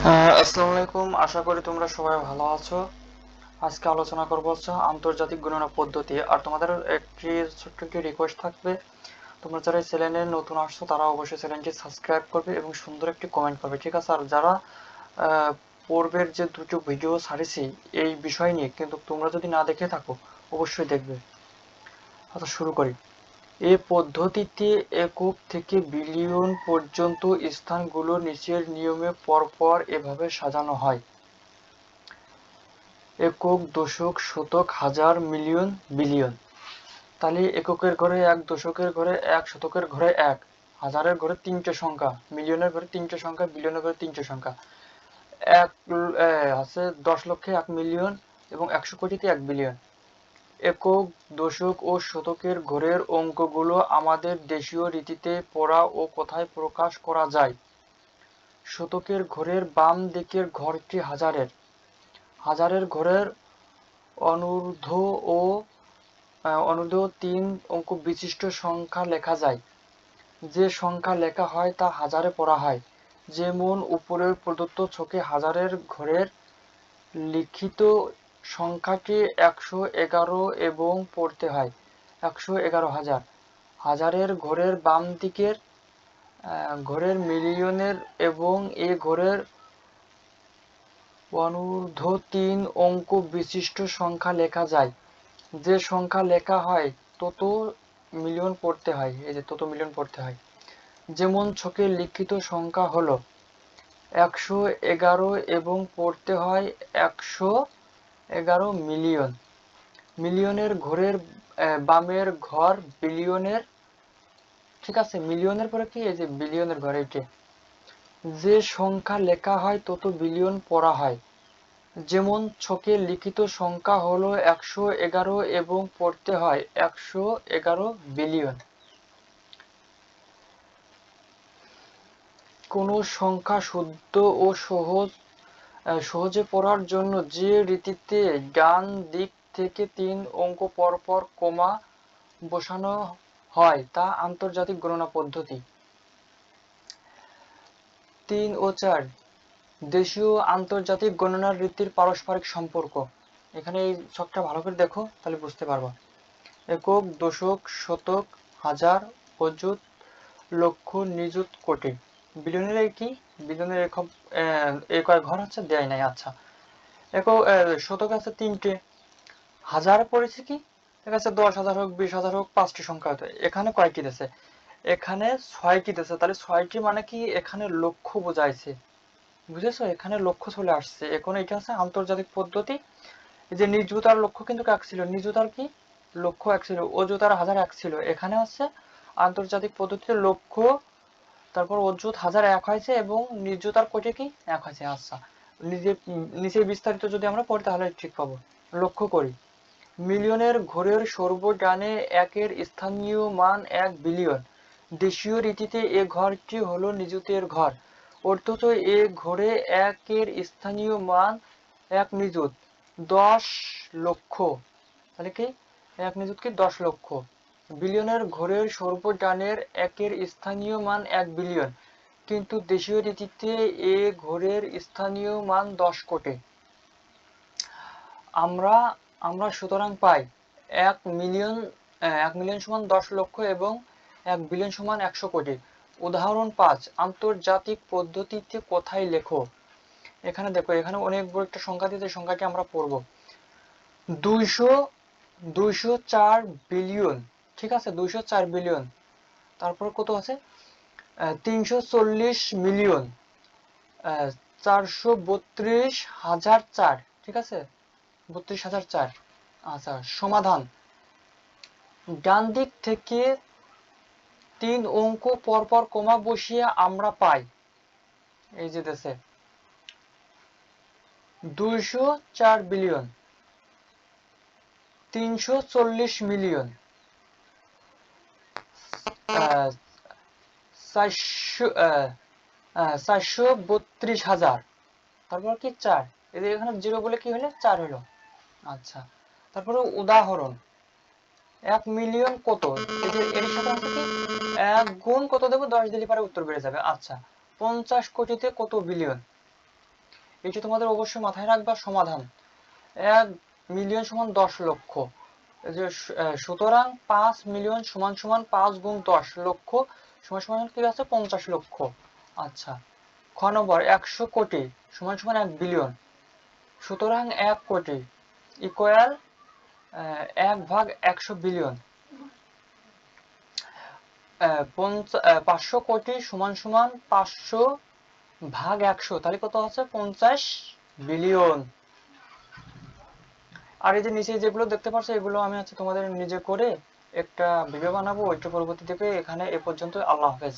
আহ, আসসালামু আলাইকুম। আশা করি তোমরা সবাই ভালো আছো। আজকে আলোচনা করব হচ্ছে আন্তর্জাতিক গণনা পদ্ধতি। আর তোমাদের একটি ছোট্ট একটি রিকোয়েস্ট থাকবে। তোমরা যারা চ্যানেলে নতুন আসছো তারা অবশ্যই চ্যানেলটি সাবস্ক্রাইব করবে এবং সুন্দর একটি কমেন্ট করবে ঠিক আছে? আর যারা পূর্বের যে দুটো ভিডিও ছাড়েছি এই বিষয় নিয়ে কিন্তু তোমরা যদি না দেখে থাকো অবশ্যই দেখবে। আচ্ছা শুরু করি। এই পদ্ধতিতে একক থেকে বিলিয়ন পর্যন্ত স্থানগুলো নিচের নিয়মে পরপর এভাবে সাজানো হয়। একক দশক শতক হাজার মিলিয়ন বিলিয়ন। তাহলে এককের ঘরে এক, দশকের ঘরে এক, শতকের ঘরে এক, হাজারের ঘরে তিনটে সংখ্যা, মিলিয়নের ঘরে তিনটে সংখ্যা, বিলিয়নের ঘরে তিনটে সংখ্যা। এক আছে দশ লক্ষে এক মিলিয়ন এবং একশো কোটিতে এক বিলিয়ন। একক দশক ও শতকের ঘরের অঙ্কগুলো আমাদের দেশীয় রীতিতে পড়া ও কোথায় প্রকাশ করা যায়। শতকের ঘরের বাম দিকের ঘরটি হাজারের। হাজারের ঘরের অনূর্ধ্ব ও অনূর্ধ্ব তিন অঙ্ক বিশিষ্ট সংখ্যা লেখা যায়। যে সংখ্যা লেখা হয় তা হাজারে পড়া হয়। যেমন উপরের প্রদত্ত ছকে হাজারের ঘরের লিখিত সংখ্যাটি একশো এগারো এবং পড়তে হয়। একশো এগারো হাজার। হাজারের ঘরের বাম দিকের ঘরের মিলিয়নের এবং এ ঘরের অনূর্ধ্ব তিন অঙ্ক বিশিষ্ট সংখ্যা লেখা যায়। যে সংখ্যা লেখা হয়, তত মিলিয়ন পড়তে হয়। এই যে, তত মিলিয়ন পড়তে হয়। যেমন ছকে লিখিত সংখ্যা হলো, একশো এগারো এবং পড়তে হয় একশো এগারো মিলিয়ন। মিলিয়নের ঘরের বামের ঘর বিলিয়নের, ঠিক আছে, মিলিয়নের পরে কি? এই যে বিলিয়নের ঘর এইটা যে সংখ্যা লেখা হয়, তত বিলিয়ন পড়া হয়। যেমন ছকে লিখিত সংখ্যা হলো একশো এগারো এবং পড়তে হয় একশো এগারো বিলিয়ন। কোনো সংখ্যা শুদ্ধ ও সহজ সহজে পড়ার জন্য যে রীতিতে ডান দিক থেকে তিন অঙ্ক পরপর কমা বসানো হয়, তা আন্তর্জাতিক গণনা পদ্ধতি। তিন ও চার, দেশীয় আন্তর্জাতিক গণনার রীতির পারস্পরিক সম্পর্ক। এখানে এই ছকটা ভালো করে দেখো, তাহলে বুঝতে পারবা। একক, দশক, শতক, হাজার, অযুত, লক্ষ, নিযুত, কোটি। বিলিয়নের কি? বিলিয়নের আহ, কয় ঘর হচ্ছে? দেয় নাই আচ্ছা। আহ, শতক আছে তিনটে। হাজার পড়েছে কি? ঠিক আছে দশ হাজার হোক বিশ হাজার হোক পাঁচটি সংখ্যা হতে এখানে কয়টি দিয়েছে এখানে ছয়টি দিয়েছে তাহলে ছয়টি মানে কি? এখানে লক্ষ্য বোঝাইছে। বুঝেছ? এখানে লক্ষ্য চলে আসছে। এখন এটা হচ্ছে আন্তর্জাতিক পদ্ধতি। যে নির্জুতার লক্ষ্য কিন্তু এক ছিল। নির্জুতার কি? লক্ষ্য এক ছিল। অজুতার হাজার এক ছিল। এখানে হচ্ছে আন্তর্জাতিক পদ্ধতিতে লক্ষ্য তারপর অজুত হাজার এক হয়েছে এবং নির্জুতার কোটে কি? এক হয়েছে আচ্ছা। নিজে নিচে বিস্তারিত যদি আমরা পড়ি, তাহলে ঠিক পাবো। লক্ষ্য করি। মিলিয়নের ঘরের সর্বডানে একের স্থানীয় মান এক বিলিয়ন। দেশীয় রীতিতে এ ঘরটি হলো নিযুতের ঘর। অর্থত এ ঘরে একের স্থানীয় মান এক নিযুত। দশ লক্ষ। তাহলে কি? এক নিযুত কি? দশ লক্ষ। বিলিয়নের ঘরের সর্বডানের একের স্থানীয় মান এক বিলিয়ন। কিন্তু দেশীয় রীতিতে এ ঘরের স্থানীয় মান দশ কোটি। আমরা আমরা সুতরাং পাই এক মিলিয়ন এক মিলিয়ন সমান দশ লক্ষ এবং এক বিলিয়ন সমান একশো কোটি। উদাহরণ পাঁচ, আন্তর্জাতিক পদ্ধতিতে কোথায় লেখো? এখানে দেখো, এখানে অনেক বড় একটা সংখ্যা দিতে সংখ্যাটি আমরা পড়ব। দুইশো দুইশো চার বিলিয়ন। ঠিক আছে, দুইশো চার বিলিয়ন তারপর কত আছে? তিনশো চল্লিশ মিলিয়ন চারশো বত্রিশ হাজার চার, ঠিক আছে? বত্রিশ হাজার চার। আচ্ছা সমাধান। ডান দিক থেকে তিন অঙ্ক পরপর কমা বসিয়ে আমরা পাই। এই যে দেশে দুইশো চার বিলিয়ন তিনশো চল্লিশ মিলিয়ন তারপর কি চার? এদের এখানে জিরো বলে কি হলো? চার হলো। আচ্ছা তারপরে উদাহরণ। এক মিলিয়ন কত? এর সাথে এক গুণ কত দেবো? দশ দিলে পরে উত্তর বেড়ে যাবে। আচ্ছা পঞ্চাশ কোটিতে কত বিলিয়ন এটি তোমাদের অবশ্যই মাথায় রাখবা সমাধান। এক মিলিয়ন সমান দশ লক্ষ। সুতরাং পাঁচ মিলিয়ন সমান সমান পাঁচ গুণ দশ লক্ষ সমান সমান কি আছে? পঞ্চাশ লক্ষ। আচ্ছা। খ নম্বর, একশো কোটি সমান সমান এক বিলিয়ন। সুতরাং এক কোটি ইকুয়াল এক ভাগ একশো বিলিয়ন। পাঁচশো কোটি সমান সমান পাঁচশো ভাগ একশো, তাহলে কত আছে? পঞ্চাশ বিলিয়ন। আর এই যে নিচে যেগুলো দেখতে পাচ্ছ এগুলো আমি হচ্ছে তোমাদের নিজে করে একটা ভিডিও বানাবো, ওইটা পরবর্তী থেকে এখানে এ পর্যন্ত আল্লাহ হাফেজ।